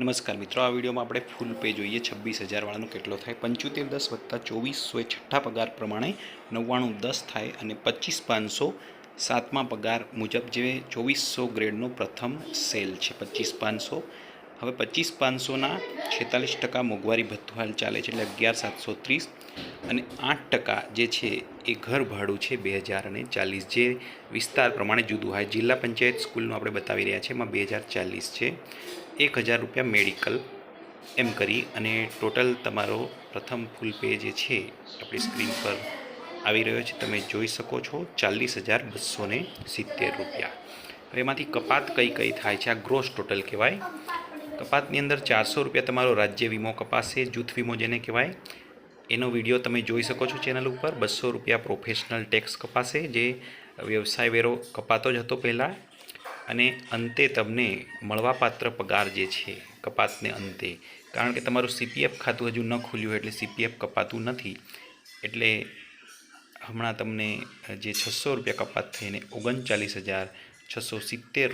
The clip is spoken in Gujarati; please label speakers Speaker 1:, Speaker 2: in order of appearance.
Speaker 1: નમસ્કાર મિત્રો, આ વિડીયોમાં આપણે ફૂલ પે જોઈએ. છવ્વીસ હજારવાળાનું કેટલો થાય? પંચોતેર દસ વત્તા ચોવીસો એ છઠ્ઠા પગાર પ્રમાણે નવ્વાણું દસ થાય અને પચીસ પાંચસો સાતમા પગાર મુજબ જે ચોવીસો ગ્રેડનો પ્રથમ સેલ છે. પચીસ પાંચસો. હવે પચીસ પાંચસોના છેતાલીસ ટકા મોંઘવારી ભથ્થું હાલ ચાલે છે એટલે અગિયાર સાતસો ત્રીસ અને આઠ ટકા જે છે એ ઘર ભાડું છે બે હજાર અને ચાલીસ. જે વિસ્તાર પ્રમાણે જુદું હોય. જિલ્લા પંચાયત સ્કૂલનું આપણે બતાવી રહ્યા છીએ, એમાં બે હજાર ચાલીસ છે. એક હજાર રૂપિયા મેડિકલ એમ કરી અને ટોટલ તમારો પ્રથમ ફૂલ પે જે છે, આપણી સ્ક્રીન પર આવી રહ્યો છે. તમે જોઈ શકો છો ચાલીસ હજાર બસો ને સિત્તેર રૂપિયા. હવે એમાંથી કપાત કઈ કઈ થાય છે? આ ગ્રોસ ટોટલ કહેવાય. કપાતની અંદર ચારસો રૂપિયા તમારો રાજ્ય વીમો કપાશે, જૂથ વીમો જેને કહેવાય. એનો વીડિયો તમે જોઈ શકો છો ચેનલ ઉપર. બસો રૂપિયા પ્રોફેશનલ ટેક્સ કપાશે. જે વ્યવસાય વેરો કપાતો જ હતો પહેલાં. અને અંતે તમને મળવાપાત્ર પગાર જે છે, કપાતને અંતે. કારણ કે તમારું સીપીએફ ખાતું હજુ ન ખુલ્યું એટલે સીપીએફ કપાતું નથી. એટલે હમણાં તમને જે છસો રૂપિયા કપાત થઈને ઓગણચાલીસ હજાર છસો સિત્તેર